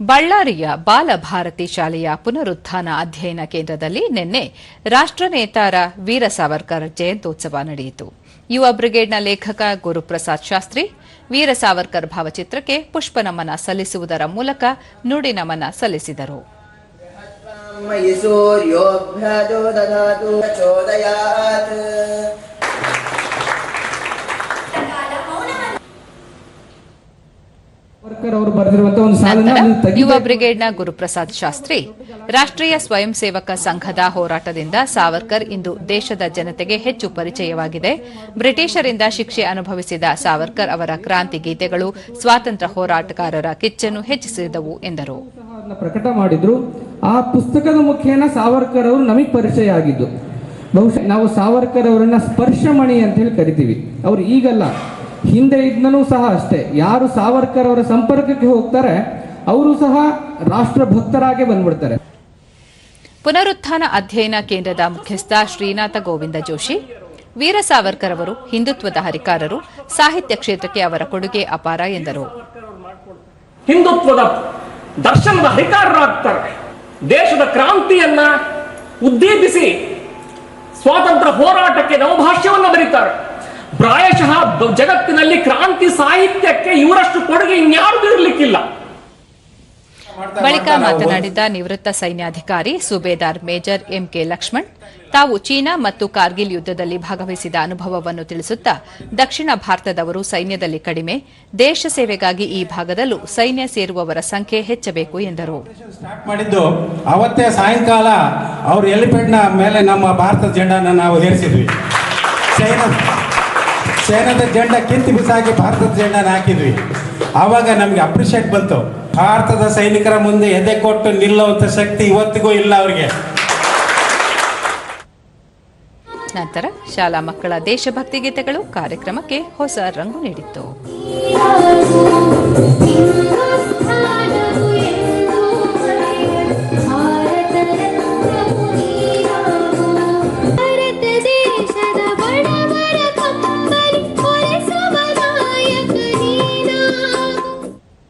ಬಳ್ಳಾರಿಯ ಬಾಲಭಾರತಿ ಶಾಲೆಯ ಪುನರುತ್ಥಾನ ಅಧ್ಯಯನ ಕೇಂದ್ರದಲ್ಲಿ ನಿನ್ನೆ ರಾಷ್ಟ್ರನೇತಾರ ವೀರ ಸಾವರ್ಕರ್ ಜಯಂತ್ಯೋತ್ಸವ ನಡೆಯಿತು. ಯುವ ಬ್ರಿಗೇಡ್ನ ಲೇಖಕ ಗುರುಪ್ರಸಾದ್ ಶಾಸ್ತ್ರಿ, ವೀರ ಸಾವರ್ಕರ್ ಭಾವಚಿತ್ರಕ್ಕೆ ಪುಷ್ಪನಮನ ಸಲ್ಲಿಸುವುದರ ಮೂಲಕ ನುಡಿ ನಮನ ಸಲ್ಲಿಸಿದರು ಯುವ ಬ್ರಿಗೇಡ್ನ ಗುರುಪ್ರಸಾದ್ ಶಾಸ್ತ್ರಿ ರಾಷ್ಟ್ರೀಯ ಸ್ವಯಂ ಸೇವಕ ಸಂಘದ ಹೋರಾಟದಿಂದ ಸಾವರ್ಕರ್ ಇಂದು ದೇಶದ ಜನತೆಗೆ ಹೆಚ್ಚು ಪರಿಚಯವಾಗಿದೆ. ಬ್ರಿಟಿಷರಿಂದ ಶಿಕ್ಷೆ ಅನುಭವಿಸಿದ ಸಾವರ್ಕರ್ ಅವರ ಕ್ರಾಂತಿ ಗೀತೆಗಳು ಸ್ವಾತಂತ್ರ್ಯ ಹೋರಾಟಗಾರರ ಕಿಚ್ಚನ್ನು ಹೆಚ್ಚಿಸಿದವು ಎಂದರು. ಪ್ರಕಟ ಮಾಡಿದ್ರು. ಆ ಪುಸ್ತಕದ ಮುಖೇನ ಸಾವರ್ಕರ್ ಅವರು ನಮಗೆ ಪರಿಚಯ ಆಗಿದ್ದು. ಬಹುಶಃ ನಾವು ಸಾವರ್ಕರ್ ಅವರನ್ನ ಸ್ಪರ್ಶಮಣಿ ಅಂತ ಹೇಳಿ ಕರಿತೀವಿ. ಅವ್ರು ಈಗಲ್ಲ. ಹಿಂದೆ ಇದ್ನೂ ಸಹ ಅಷ್ಟೇ. ಯಾರು ಸಾವರ್ಕರ್ ಅವರ ಸಂಪರ್ಕಕ್ಕೆ ಹೋಗ್ತಾರೆ ಅವರು ಸಹ ರಾಷ್ಟ್ರ ಭಕ್ತರಾಗೆ ಬಂದ್ಬಿಡ್ತಾರೆ. ಪುನರುತ್ಥಾನ ಅಧ್ಯಯನ ಕೇಂದ್ರದ ಮುಖ್ಯಸ್ಥ ಶ್ರೀನಾಥ ಗೋವಿಂದ ಜೋಶಿ ವೀರ ಸಾವರ್ಕರ್ ಅವರು ಹಿಂದುತ್ವದ ಹರಿಕಾರರು ಸಾಹಿತ್ಯ ಕ್ಷೇತ್ರಕ್ಕೆ ಅವರ ಕೊಡುಗೆ ಅಪಾರ ಎಂದರು. ಹಿಂದುತ್ವದ ದರ್ಶನದ ಹರಿಕಾರರಾಗ್ತಾರೆ. ದೇಶದ ಕ್ರಾಂತಿಯನ್ನ ಉದ್ದೀಪಿಸಿ ಸ್ವಾತಂತ್ರ್ಯ ಹೋರಾಟಕ್ಕೆ ನವಭಾಷ್ಯವನ್ನು ಬರೀತಾರೆ. ಪ್ರಾಯಶಃ ಜಗತ್ತಿನಲ್ಲಿ ಕ್ರಾಂತಿ ಸಾಹಿತ್ಯಕ್ಕೆ ಇವರಷ್ಟು ಕೊಡುಗೆ ಇನ್ಯಾರು ಇರಲಿಕ್ಕಿಲ್ಲ. ಬಳಿಕ ಮಾತನಾಡಿದ ನಿವೃತ್ತ ಸೈನ್ಯಾಧಿಕಾರಿ Subedar major M K Lakshman ತಾವು ಚೀನಾ ಮತ್ತು ಕಾರ್ಗಿಲ್ ಯುದ್ದದಲ್ಲಿ ಭಾಗವಹಿಸಿದ ಅನುಭವವನ್ನು ತಿಳಿಸುತ್ತಾ ದಕ್ಷಿಣ ಭಾರತದವರು ಸೈನ್ಯದಲ್ಲಿ ಕಡಿಮೆ ದೇಶ ಸೇವೆಗಾಗಿ ಈ ಭಾಗದಲ್ಲೂ ಸೈನ್ಯ ಸೇರುವವರ ಸಂಖ್ಯೆ ಹೆಚ್ಚಬೇಕು ಎಂದರು. ಮಾಡಿದ್ದು ಅವತ್ತೇ ಸಾಯಂಕಾಲ ಅವ್ರ ಎಲಿಫೆಂಟ್ನ ಮೇಲೆ ನಮ್ಮ ಭಾರತದ ಜೆಂಡಾನ ನಾವು ಏರಿಸಿದ್ವಿ. ಚೈನಾ ಚೈನಾದ ಜೆಂಡ ಕಿಂತಿ ಬಿಸಾಕಿ ಭಾರತದ ಜೆಂಡಾನ ಹಾಕಿದ್ವಿ. ಆವಾಗ ನಮಗೆ ಅಪ್ರಿಷಿಯೇಟ್ ಬಂತು. ಭಾರತದ ಸೈನಿಕರ ಮುಂದೆ ಎದೆ ಕೊಟ್ಟು ನಿಲ್ಲುವಂಥ ಶಕ್ತಿ ಇವತ್ತಿಗೂ ಇಲ್ಲ ಅವರಿಗೆ. ನಂತರ ಶಾಲಾ ಮಕ್ಕಳ ದೇಶಭಕ್ತಿ ಗೀತೆಗಳು ಕಾರ್ಯಕ್ರಮಕ್ಕೆ ಹೊಸ ರಂಗು ನೀಡಿತ್ತು.